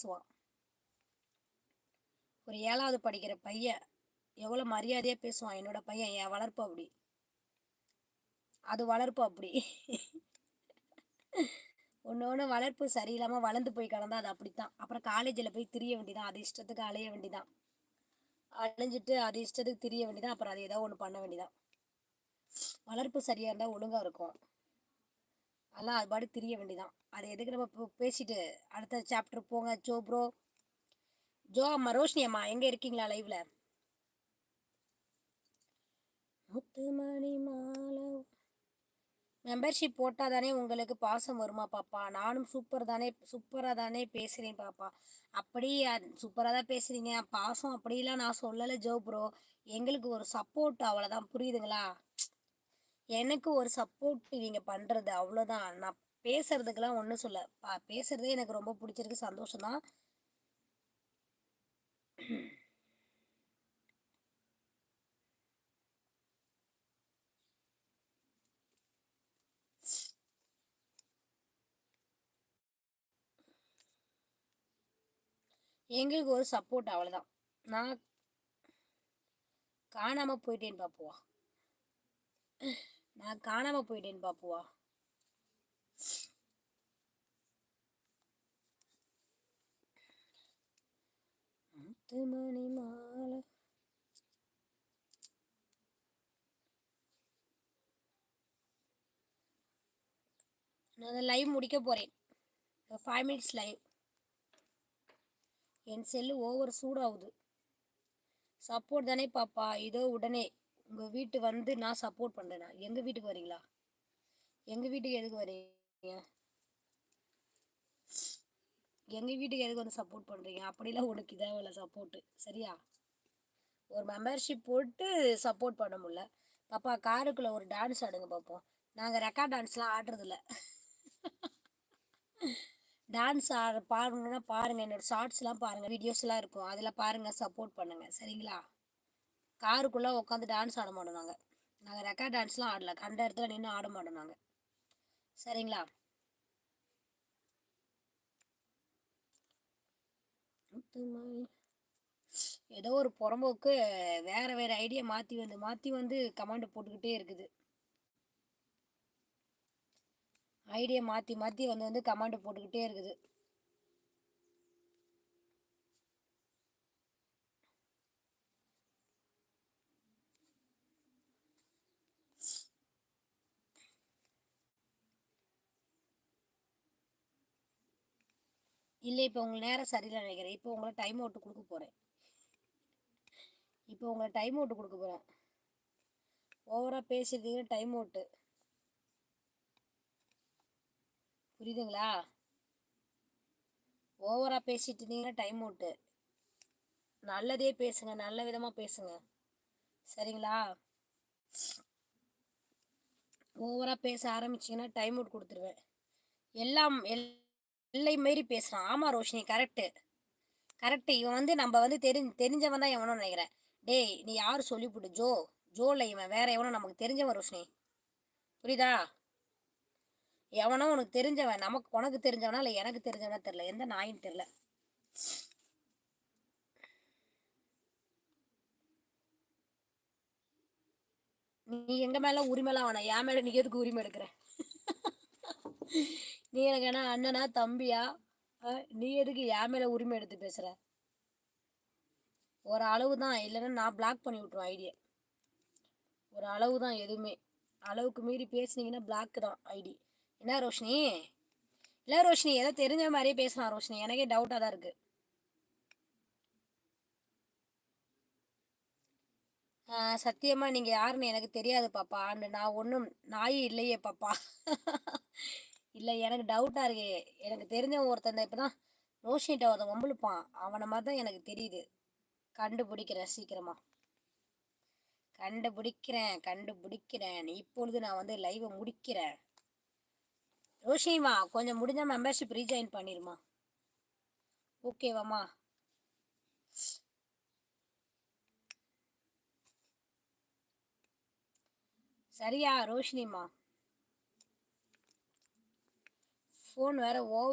பேசுவான். ஒரு ஏழாவது படிக்கிற பையன் எவ்வளோ மரியாதையாக பேசுவான்? என்னோட பையன் என் வளர்ப்பு அப்படி. அது வளர்ப்பு அப்படி. ஒன்று ஒன்று வளர்ப்பு சரியில்லாமல் வளர்ந்து போய் கிடந்தா அது அப்படித்தான். அப்புறம் காலேஜில் போய் திரிய வேண்டிதான். அது இஷ்டத்துக்கு அலைய வேண்டிதான். அலைஞ்சிட்டு அது இஷ்டத்துக்கு திரிய வேண்டிதான். அப்புறம் அது ஏதோ ஒன்று பண்ண வேண்டிதான். வளர்ப்பு சரியாக இருந்தால் ஒழுங்காக இருக்கும். அதெல்லாம் அது பாட்டு தெரிய வேண்டியதான் அது எதுக்கு நம்ம பேசிட்டு அடுத்த சாப்டர் போங்க. ஜோ ப்ரோ ஜோ அம்மா ரோஷினி அம்மா எங்கே இருக்கீங்களா லைவ்ல முத்துமணி மாலை. மெம்பர்ஷிப் போட்டால் தானே உங்களுக்கு பாசம் வருமா பாப்பா? நானும் சூப்பர் தானே சூப்பராக தானே பேசுகிறேன் பாப்பா. அப்படி சூப்பராக தான் பேசுகிறீங்க பாசம் அப்படிலாம் நான் சொல்லலை ஜோ ப்ரோ எங்களுக்கு ஒரு சப்போர்ட் அவ்வளோதான் புரியுதுங்களா? எனக்கு ஒரு சப்போர்ட் நீங்கள் பண்ணுறது அவ்வளோதான் நான் பேசுறதுக்கெல்லாம் ஒன்றும் சொல்ல பேசுறதே எனக்கு ரொம்ப பிடிச்சிருக்கு. சந்தோஷம் தான். எங்களுக்கு ஒரு சப்போர்ட் அவ்வளோதான் நான் காணாமல் போயிட்டேன்னு பார்ப்போவா நான் காணாமல் போயிட்டேன் பாப்புவா. மணி மாலை. நான் லைவ் முடிக்க போகிறேன் ஃபைவ் மினிட்ஸ் லைவ் என் செல்லு ஓவர் சூடாகுது. சப்போர்ட் தானே பாப்பா. இதோ உடனே. உங்கள் வீட்டு வந்து நான் சப்போர்ட் பண்ணுறேண்ணா எங்கள் வீட்டுக்கு வரீங்களா எங்கள் வீட்டுக்கு எதுக்கு வரீங்க எங்கள் வீட்டுக்கு எதுக்கு வந்து சப்போர்ட் பண்ணுறீங்க அப்படிலாம் உனக்கு தேவையில்ல சப்போர்ட்டு சரியா? ஒரு மெம்பர்ஷிப் போட்டு சப்போர்ட் பண்ண முடில பாப்பா காருக்குள்ளே ஒரு டான்ஸ் ஆடுங்க பார்ப்போம் நாங்கள் ரெக்கார்ட் டான்ஸ்லாம் ஆடுறதில்ல டான்ஸ் ஆட பாருங்கன்னா பாருங்கள் என்னோடய ஷார்ட்ஸ்லாம் பாருங்கள் வீடியோஸ்லாம் இருக்கும். அதில் பாருங்கள் சப்போர்ட் பண்ணுங்கள் சரிங்களா? காருக்குள்ளே உட்காந்து டான்ஸ் ஆட மாட்டோம் நாங்கள் நாங்கள் ரெக்கார்ட் டான்ஸ்லாம் ஆடல. கண்ட இடத்துல நின்று ஆட மாட்டோம் நாங்கள் சரிங்களா? ஏதோ ஒரு புறம்போக்கு வேறு வேறு ஐடியா மாற்றி வந்து மாற்றி வந்து கமாண்ட் போட்டுக்கிட்டே இருக்குது. ஐடியா மாற்றி மாற்றி வந்து வந்து கமாண்ட் போட்டுக்கிட்டே இருக்குது. இல்லை இப்போ உங்களுக்கு நேரம் சரியில்லை நினைக்கிறேன். இப்போ உங்களை டைம் அவுட்டு கொடுக்க போகிறேன் இப்போ உங்களை டைம் அவுட்டு கொடுக்க போகிறேன் ஓவராக பேசுறதுக்கு டைம் அவுட்டு புரியுதுங்களா? ஓவராக பேசிட்டு இருந்தீங்கன்னா டைம் அவுட்டு நல்லதே பேசுங்க நல்ல விதமாக பேசுங்க. சரிங்களா? ஓவராக பேச ஆரம்பிச்சிங்கன்னா டைம் அவுட் கொடுத்துருவேன். எல்லாம் எல் எல்லை மாரி பேசுகிறான் ஆமாம் ரோஷினி கரெக்டு கரெக்டு இவன் வந்து நம்ம வந்து தெரி தெரிஞ்சவன் தான் எவனோ நினைக்கிறேன். டேய் நீ யார் சொல்லிவிட்டு ஜோ ஜோல இவன். வேற எவனோ நமக்கு தெரிஞ்சவன் ரோஷினி. புரியுதா? எவனோ உனக்கு தெரிஞ்சவன். நமக்கு உனக்கு தெரிஞ்சவனா இல்லை எனக்கு தெரிஞ்சவனா தெரில எந்த நாயின்னு தெரில நீ எங்க மேல உரிமைலாம் வேணாம் என் மேல நீ எதுக்கு உரிமை எடுக்கிற? நீ எனக்கு என்ன அண்ணனா தம்பியா? நீ எதுக்கு என் மேலே உரிமை எடுத்து பேசுகிற ஒரு அளவு தான் இல்லைன்னா நான் பிளாக் பண்ணி விட்டுருவேன் ஐடியை ஒரு அளவு தான் எதுவுமே. அளவுக்கு மீறி பேசுனீங்கன்னா பிளாக் தான் ஐடி என்ன ரோஷினி? இல்லை ரோஷினி ஏதோ தெரிஞ்ச மாதிரியே பேசலாம் ரோஷினி. எனக்கே டவுட்டாக தான் இருக்குது சத்தியமாக நீங்கள் யாருன்னு எனக்கு தெரியாது பாப்பா. அண்டு நான் ஒன்றும் நாய் இல்லையே பாப்பா. இல்லை எனக்கு டவுட்டாக இருக்கு. எனக்கு தெரிஞ்சவன் ஒருத்தன் இப்போ தான் ரோஷினிட்ட ஒருத்தன் வம்புழுப்பான். அவனை மாதிரி தான் எனக்கு தெரியுது. கண்டுபிடிக்கிறேன் சீக்கிரமாக கண்டுபிடிக்கிறேன் கண்டுபிடிக்கிறேன். இப்பொழுது நான் வந்து லைவை முடிக்கிறேன். ரோஷினிமா கொஞ்சம் முடிஞ்ச மெம்பர்ஷிப் ரீஜாயின் பண்ணிருமா? ஓகேவாம்மா சரியா ரோஷினிமா ஃபோன் வேறு ஓவர்